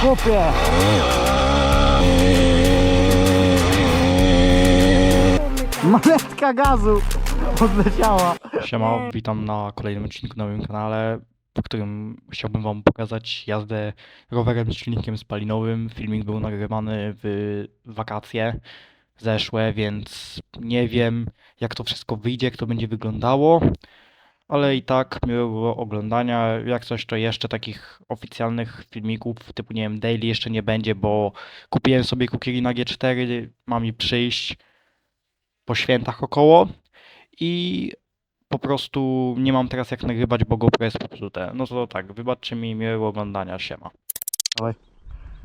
Chłopie! Maletka gazu odleciała. Siema, witam na kolejnym odcinku na moim kanale, w którym chciałbym wam pokazać jazdę rowerem z silnikiem spalinowym. Filmik był nagrywany w wakacje zeszłe, więc nie wiem jak to wszystko wyjdzie, jak to będzie wyglądało, ale i tak miłego oglądania. Jak coś to jeszcze takich oficjalnych filmików typu nie wiem daily jeszcze nie będzie, bo kupiłem sobie Kukiri na G4, ma mi przyjść po świętach około i po prostu nie mam teraz jak nagrywać, bo GoPro jest popsute. No to tak, wybaczcie mi miłego oglądania, siema.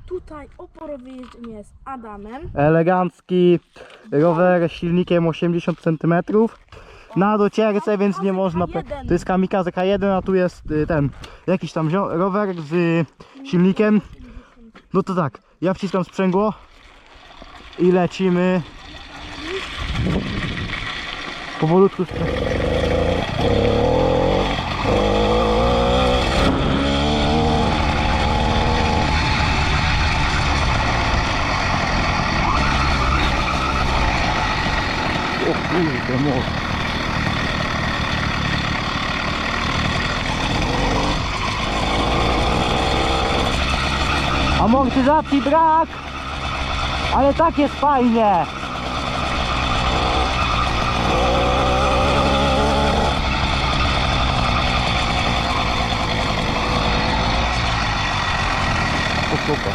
Tutaj oporowy jeżdżenie z Adamem. Elegancki rower z silnikiem 80 cm. Na docierce, więc nie można. pe- To jest kamikaze K1, a tu jest y, ten jakiś tam zio- rower z y, silnikiem. No to tak, ja wciskam sprzęgło i lecimy. Powolutku. sprzę- O kurde, może. Amortyzacji brak, ale tak jest fajnie. Super.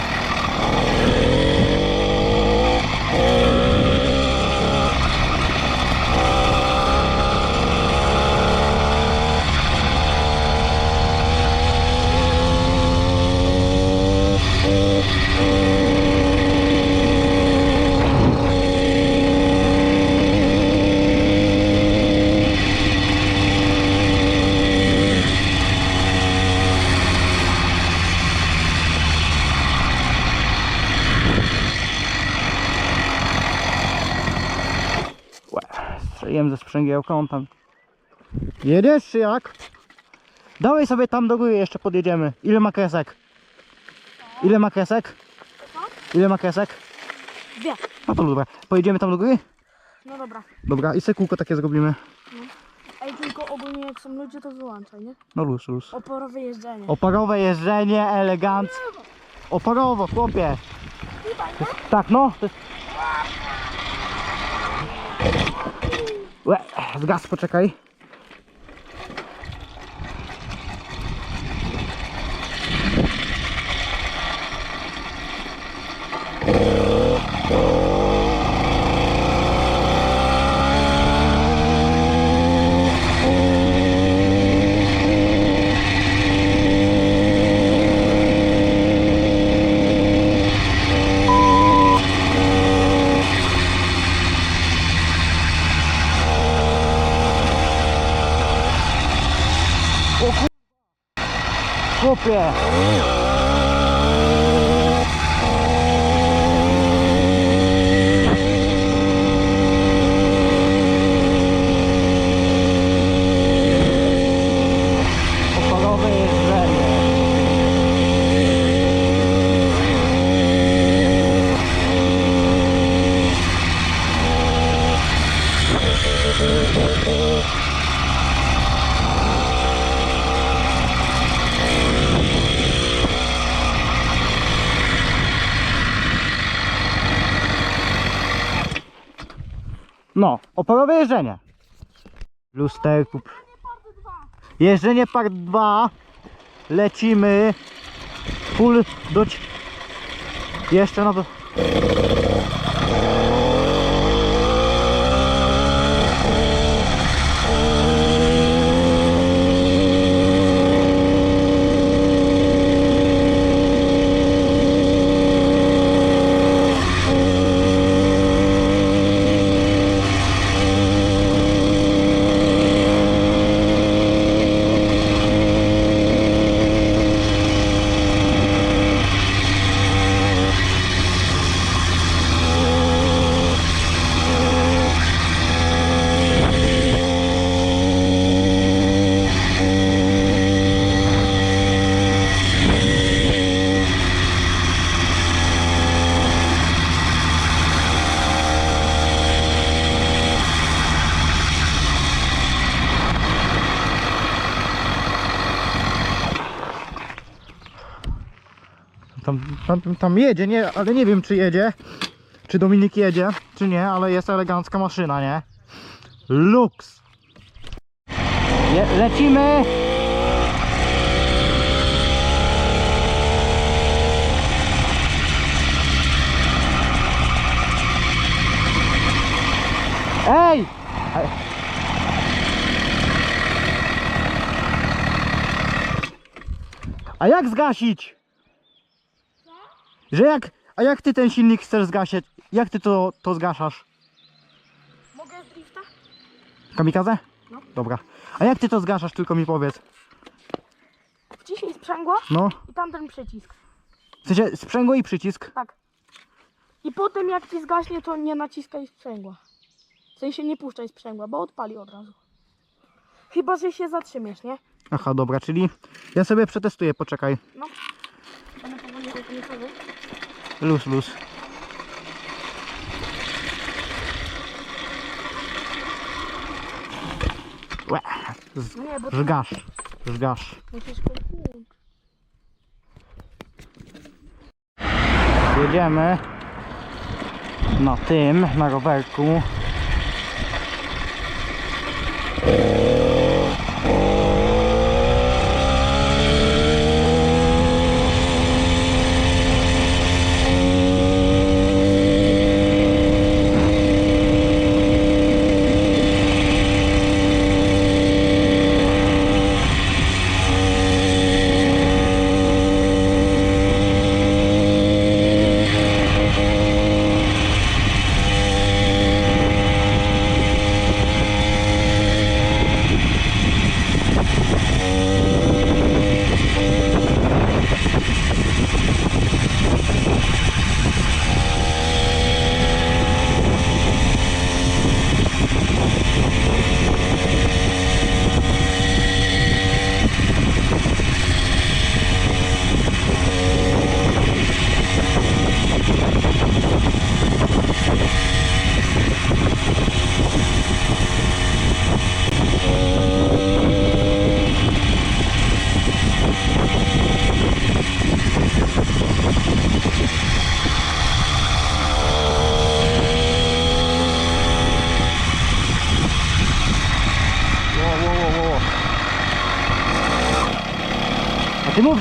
Łe, Strzeliłem tam... Jedziesz czy jak? Dawaj sobie tam do góry, jeszcze podjedziemy. Ile ma kresek? Ile ma kresek? Ile ma kresek? Dwie. No to dobra. Pojedziemy tam do góry? No dobra. Dobra, i se kółko takie zrobimy. Ej, tylko ogólnie jak są ludzie, to wyłączaj, nie? No luz, luz. Oporowe jeżdżenie. Oparowe jeżdżenie, eleganckie. Oparowo, chłopie. Tak, no. to jest- Łe, zgas, poczekaj. Chłopie. Oparowe jeżdżenie. No, oporowe jeżdżenie. Lusterku. Jeżdżenie part 2. Lecimy. Full do... Jeszcze na do... Tam, tam, tam jedzie, nie, ale nie wiem czy jedzie. Czy Dominik jedzie, czy nie, ale jest elegancka maszyna, nie? Lux! Lecimy! Ej! A jak zgasić? Że jak, a jak ty ten silnik chcesz zgasić? Jak ty to, to zgaszasz? Mogę z drifta? Kamikaze? No. Dobra. A jak ty to zgaszasz, tylko mi powiedz. Wciśnij sprzęgło No. i tamten przycisk. W sensie sprzęgło i przycisk. Tak. I potem jak ci zgaśnie, to nie naciskaj sprzęgła. W sensie nie puszczaj sprzęgła, bo odpali od razu. Chyba, że się zatrzymiesz, nie? Aha, dobra, czyli ja sobie przetestuję, poczekaj. No. Powoli. Luz, luz. Łe. Z- No nie, bo to Żgasz, żgasz. musisz. Jedziemy na tym, na rowerku.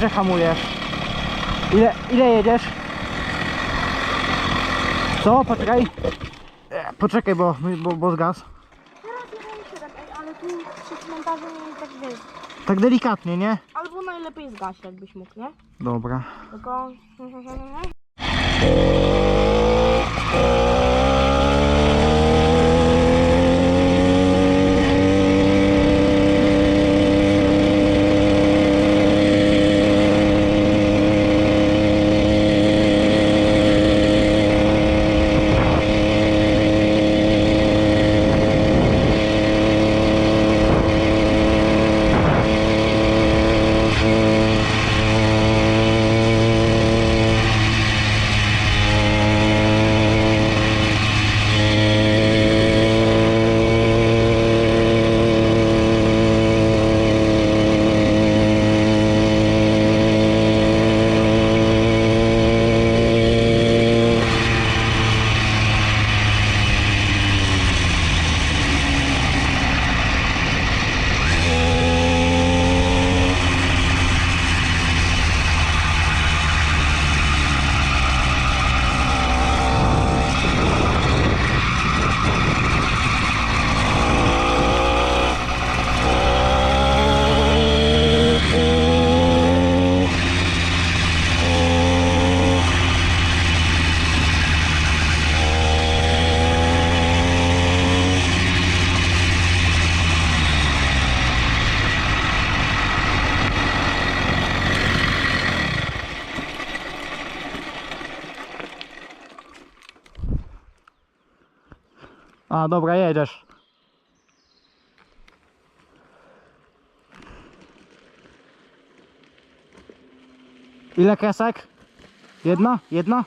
Że hamujesz. Ile, ile jedziesz? Co? Poczekaj. E, Poczekaj, bo, bo, bo zgas. Teraz jeden siedem, ej, ale tu przy cmentarzu nie tak wiesz. Tak delikatnie, nie? Albo najlepiej zgaś, jakbyś mógł, nie? Dobra. Tylko... A, dobra, jedziesz. Ile kresek? Jedna? Jedna?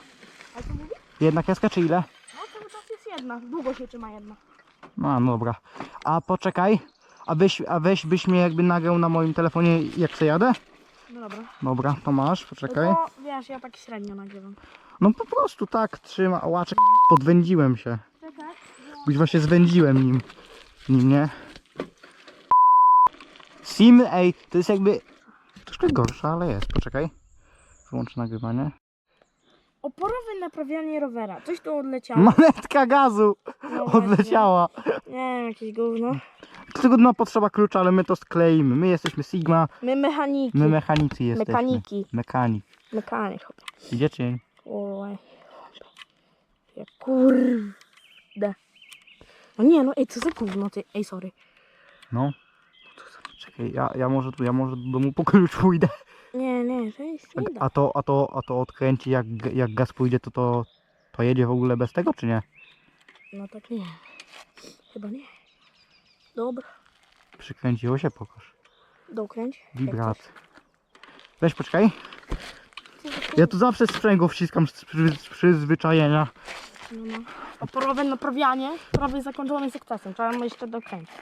A co mówi? Jedna kreska czy ile? No cały czas jest jedna. Długo się trzyma jedna. No, no dobra. A poczekaj, a weź, a weź byś mnie jakby nagrał na moim telefonie jak se jadę? No dobra. Dobra, to masz, poczekaj. No wiesz, ja tak średnio nagrywam. No po prostu tak trzyma. Łaczek, podwędziłem się. Kuźwa się zwędziłem nim. Nim, nie? Sim, ej, to jest jakby troszkę gorsza, ale jest. Poczekaj. Wyłączę nagrywanie. Oporowe naprawianie rowera. Coś tu odleciało. Monetka gazu No odleciała. Nie wiem, jakieś gówno. Do tego no potrzeba klucza, ale my to skleimy. My jesteśmy Sigma, My mechaniki. my mechanicy jesteśmy. Mechaniki. Mechanik. Mechanik. Idzie nie? Oj. Ja kurde. No nie, no ej, co za gówno ty. Ej, sorry. No. Czekaj, ja, ja może tu, ja może do domu po klucz pójdę. Nie, nie, to jest nie da. A to, a to, a to odkręci jak, jak gaz pójdzie, to, to to jedzie w ogóle bez tego, czy nie? No tak nie. Chyba nie. Dobra. Przykręciło się, pokaż. Dokręć. Wibrat. Weź poczekaj. Ja tu zawsze sprzęgło wciskam z przy, z przyzwyczajenia. No, no. Oporowe naprawianie prawie zakończone sukcesem. Trzeba jeszcze dokręcić.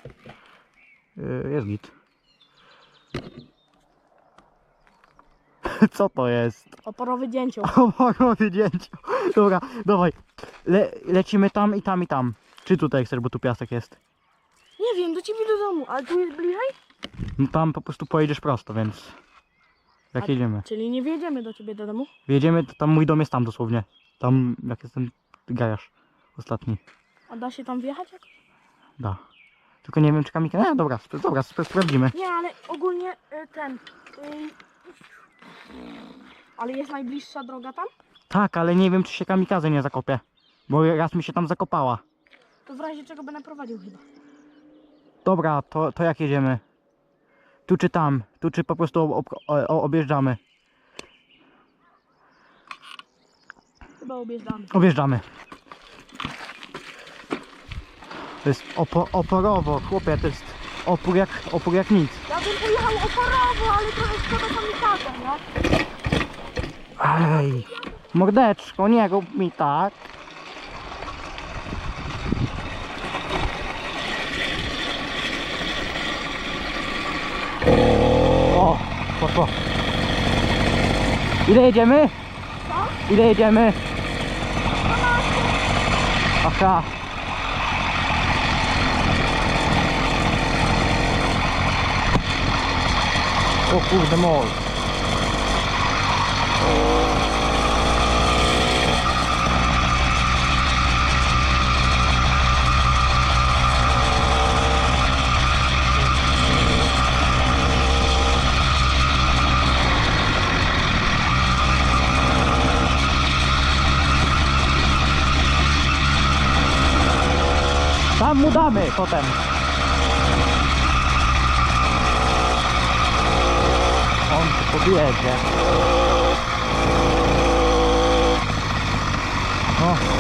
Yy, jest git. Co to jest? Oporowy dzięcioł. O zdjęciu. Dobra, dawaj. Le, lecimy tam i tam i tam. Czy tutaj chcesz, bo tu piasek jest? Nie wiem, do ciebie do domu, ale tu jest bliżej? No tam po prostu pojedziesz prosto, więc... Jak A- jedziemy? Czyli nie wjedziemy do ciebie do domu? Jedziemy, to tam mój dom jest tam dosłownie. Tam, jak jest ten garaż ostatni. A da się tam wjechać jakoś? Da. Tylko nie wiem, czy kamika... Nie, dobra, sp- dobra, sp- sprawdzimy. Nie, ale ogólnie y, ten... Y, ale jest najbliższa droga tam? Tak, ale nie wiem, czy się kamikaze nie zakopie. Bo raz mi się tam zakopała. To w razie czego będę prowadził chyba. Dobra, to, to jak jedziemy? Tu czy tam? Tu czy po prostu ob, ob, objeżdżamy? Chyba objeżdżamy. Objeżdżamy. To jest opo, oporowo, chłopie, to jest opór jak, opór jak nic. Ja bym pojechał oporowo, ale trochę szkoda kamikaza, nie? Ej, mordeczko, nie rób mi tak. O, poszło. Ile jedziemy? Ile jedziemy? Aha. O kurde mol. Tam mu damy potem. On podjedzie. No.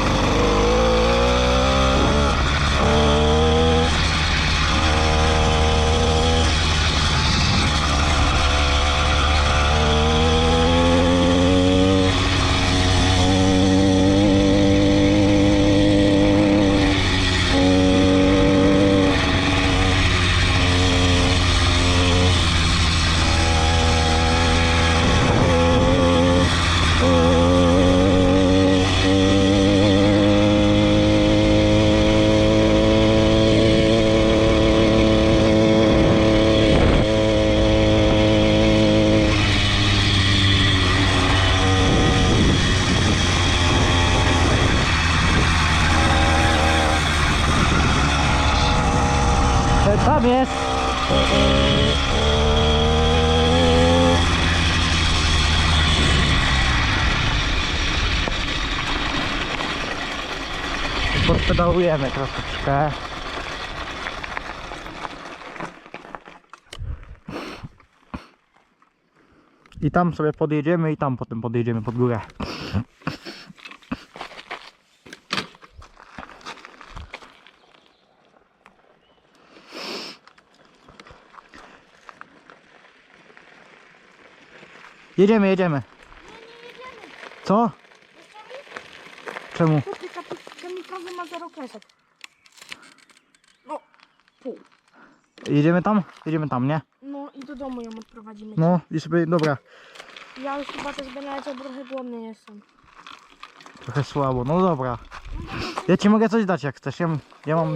E, Tam jest. Podpedałujemy troszeczkę. I tam sobie podjedziemy i tam potem podjedziemy pod górę. Jedziemy, jedziemy. Co? Czemu? Kamikaze ma zero kresek. No, pół. Jedziemy tam? Jedziemy tam, nie? No i do domu ją odprowadzimy. No i żeby, dobra, Ja już chyba też będę leciał, bo trochę głodny jestem. trochę słabo, no dobra. Ja ci mogę coś dać jak chcesz, ja, ja mam